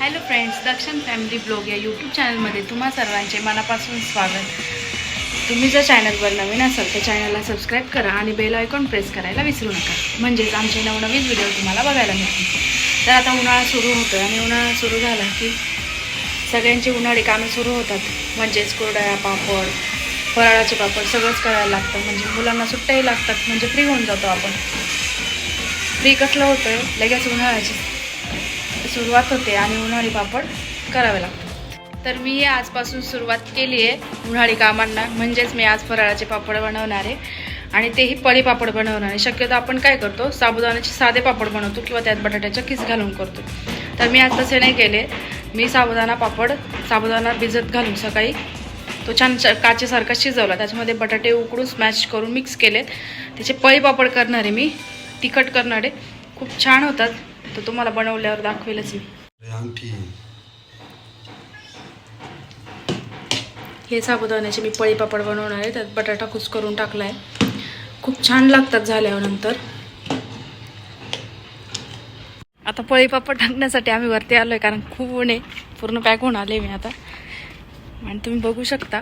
Hello friends Dakshin family blog या YouTube चॅनलमध्ये तुम्हा सर्वांचे मनापासून स्वागत. तुम्ही जर चॅनलवर नवीन असाल तर चॅनलला सबस्क्राईब करा आणि बेल आयकॉन प्रेस करायला विसरू नका. म्हणजेच आमचे नवनवीन व्हिडिओ तुम्हाला बघायला मिळतील. तर आता उन्हाळा सुरू होतो आणि उन्हाळा सुरू झाला की सगळ्यांचे उन्हाळी कामं सुरू होतात. म्हणजेच कोरड्या पापड फराळाचे पापड सगळंच करायला लागतं. म्हणजे मुलांना सुट्ट्याही लागतात. म्हणजे फ्री होऊन जातो आपण. फ्री कसलं होतं लगेच उन्हाळ्याची सुरुवात होते आणि उन्हाळी पापड करावे लागतात. तर मी आजपासून सुरुवात केली आहे उन्हाळी कामांना. म्हणजेच मी आज फराळाचे पापड बनवणार आहे आणि तेही पळी पापड बनवणार शक्यतो आपण काय करतो साबुदाण्याचे साधे पापड बनवतो किंवा त्यात बटाट्याच्या किस घालून करतो. तर मी आज तसे नाही केले. मी साबुदाणा पापड साबुदाणा भिजत घालून सकाळी तो छान च- काचेसारखा शिजवला. त्याच्यामध्ये बटाटे उकडून स्मॅश करून मिक्स केले त्याचे पळी पापड करणार आहे मी. तिखट करणार. खूप छान होतात. तर तुम्हाला बनवल्यावर दाखवेलच मी. हे साबुदाण्याचे मी पळी पापड बनवणार आहे. त्यात बटाटा कुस करून टाकला आहे खूप छान लागतात झाल्यावर नंतर आता पळी पापड टाकण्यासाठी आम्ही वरती आलो आहे कारण खूप ऊन आहे पूर्ण पॅक होऊन आले मी आता. आणि तुम्ही बघू शकता.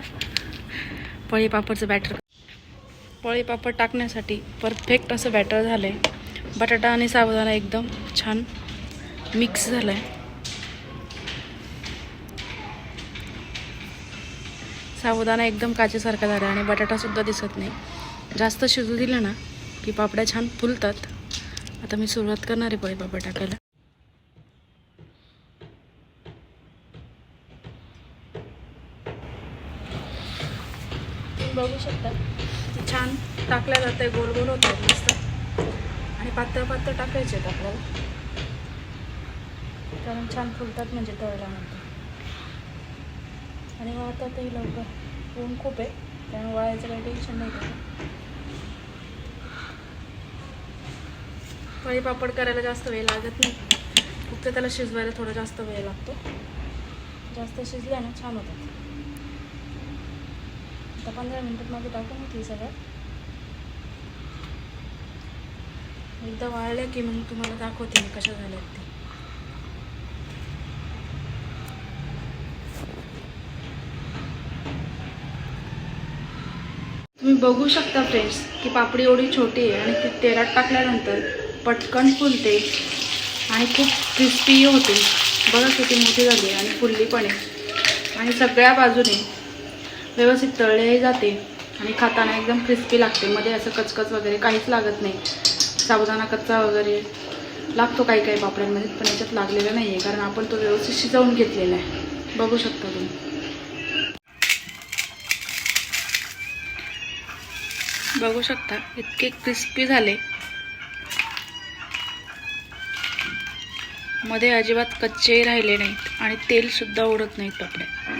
पळी पापडचं बॅटर पोळी पापड टाकण्यासाठी परफेक्ट असं बॅटर झालं आहे बटाटा आणि साबुदाणा एकदम छान मिक्स झालं आहे साबुदाणा एकदम काचेसारखा झाला आणि बटाटासुद्धा दिसत नाही. जास्त शिजू दिलं ना की पापड्या छान फुलतात. आता मी सुरुवात करणार आहे पोळी पापड टाकायला. बघू शकता. छान टाकल्या जातं गोल गोल होत आहेत मस्त. आणि पातळ पातळ टाकायचे आहेत आपल्याला. कारण छान फुलतात म्हणजे तळल्यानंतर आणि वाहतातही लवकर. ऊन खूप आहे त्यामुळे वाळायचं काही टेन्शन नाही त्याचं पळी पापड करायला जास्त वेळ लागत नाही. फक्त त्याला शिजवायला थोडा जास्त वेळ लागतो. जास्त शिजल्या ना छान होतात. आता पंधरा मिनटात माझी टाकून होती सगळं. एकदा वाळल्या की मग तुम्हाला दाखवते मी कशा झाल्यात ते. तुम्ही बघू शकता फ्रेंड्स की पापडी एवढी छोटी आहे आणि ती तेलात टाकल्यानंतर पटकन फुलते आणि खूप क्रिस्पी होते. बघा किती मोठी झाली आणि फुलली पण आहे. आणि सगळ्या बाजूने व्यवस्थित तळलेही जाते आणि खाताना एकदम क्रिस्पी लागते. मध्ये असं कचकच वगैरे काहीच लागत नाही. साबुदाणा कच्चा वगैरे लागतो काही काही पापड्यांमध्ये पण याच्यात लागलेला नाही आहे कारण आपण तो व्यवस्थित शिजवून घेतलेला आहे. बघू शकता तुम्ही. बघू शकता इतके क्रिस्पी झाले. मध्ये अजिबात कच्चेही राहिले नाहीत आणि तेलसुद्धा उडत नाहीत पापड्या